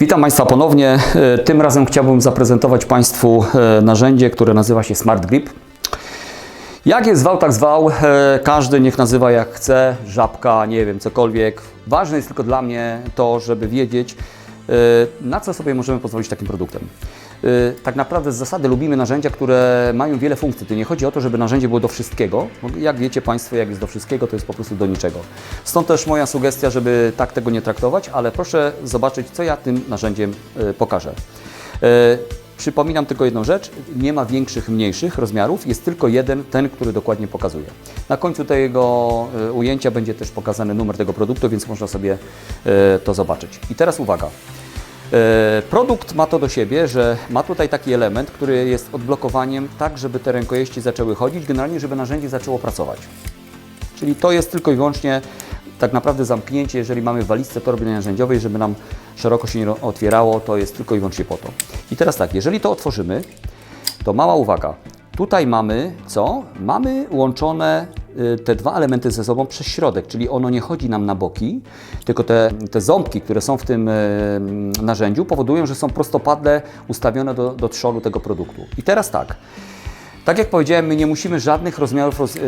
Witam Państwa ponownie. E, Tym razem chciałbym zaprezentować Państwu e, narzędzie, które nazywa się Smart Grip. Jak jest zwał, tak zwał. E, Każdy niech nazywa jak chce, żabka, nie wiem, cokolwiek. Ważne jest tylko dla mnie to, żeby wiedzieć, na co sobie możemy pozwolić takim produktem. E, Tak naprawdę z zasady lubimy narzędzia, które mają wiele funkcji. Tu nie chodzi o to, żeby narzędzie było do wszystkiego. Jak wiecie Państwo, jak jest do wszystkiego, to jest po prostu do niczego. Stąd też moja sugestia, żeby tak tego nie traktować, ale proszę zobaczyć, co ja tym narzędziem e, pokażę. E, Przypominam tylko jedną rzecz, nie ma większych, mniejszych rozmiarów, jest tylko jeden, ten, który dokładnie pokazuje. Na końcu tego ujęcia będzie też pokazany numer tego produktu, więc można sobie to zobaczyć. I teraz uwaga. E, Produkt ma to do siebie, że ma tutaj taki element, który jest odblokowaniem tak, żeby te rękojeści zaczęły chodzić, generalnie żeby narzędzie zaczęło pracować. Czyli to jest tylko i wyłącznie tak naprawdę zamknięcie, jeżeli mamy walizce torby narzędziowej, żeby nam szeroko się nie otwierało, to jest tylko i wyłącznie po to. I teraz tak, jeżeli to otworzymy, to mała uwaga. Tutaj mamy co? Mamy łączone te dwa elementy ze sobą przez środek, czyli ono nie chodzi nam na boki, tylko te, te ząbki, które są w tym y, narzędziu powodują, że są prostopadle ustawione do, do trzonu tego produktu. I teraz tak, tak jak powiedziałem, my nie musimy żadnych rozmiarów roz, y,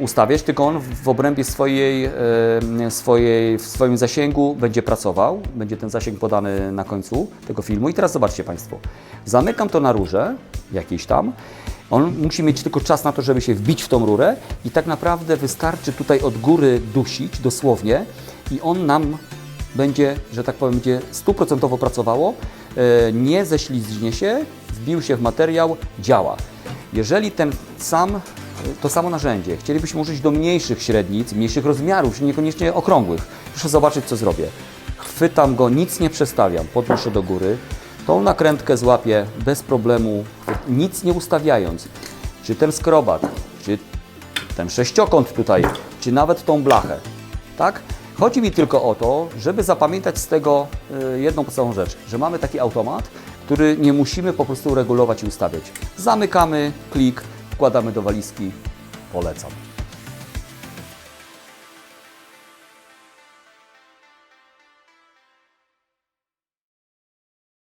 ustawiać, tylko on w obrębie swojej, y, swojej, w swoim zasięgu będzie pracował. Będzie ten zasięg podany na końcu tego filmu. I teraz zobaczcie Państwo. Zamykam to na rurze jakiejś tam. On musi mieć tylko czas na to, żeby się wbić w tą rurę i tak naprawdę wystarczy tutaj od góry dusić dosłownie i on nam będzie, że tak powiem, będzie stuprocentowo pracowało, e, nie ześlizgnie się, wbił się w materiał, działa. Jeżeli ten sam, to samo narzędzie chcielibyśmy użyć do mniejszych średnic, mniejszych rozmiarów, niekoniecznie okrągłych, proszę zobaczyć, co zrobię. Chwytam go, nic nie przestawiam, podnoszę do góry, tą nakrętkę złapię bez problemu, nic nie ustawiając. Czy ten skrobak, czy ten sześciokąt tutaj, czy nawet tą blachę, tak? Chodzi mi tylko o to, żeby zapamiętać z tego y, jedną podstawową rzecz, że mamy taki automat, który nie musimy po prostu regulować i ustawiać. Zamykamy, klik, wkładamy do walizki, polecam.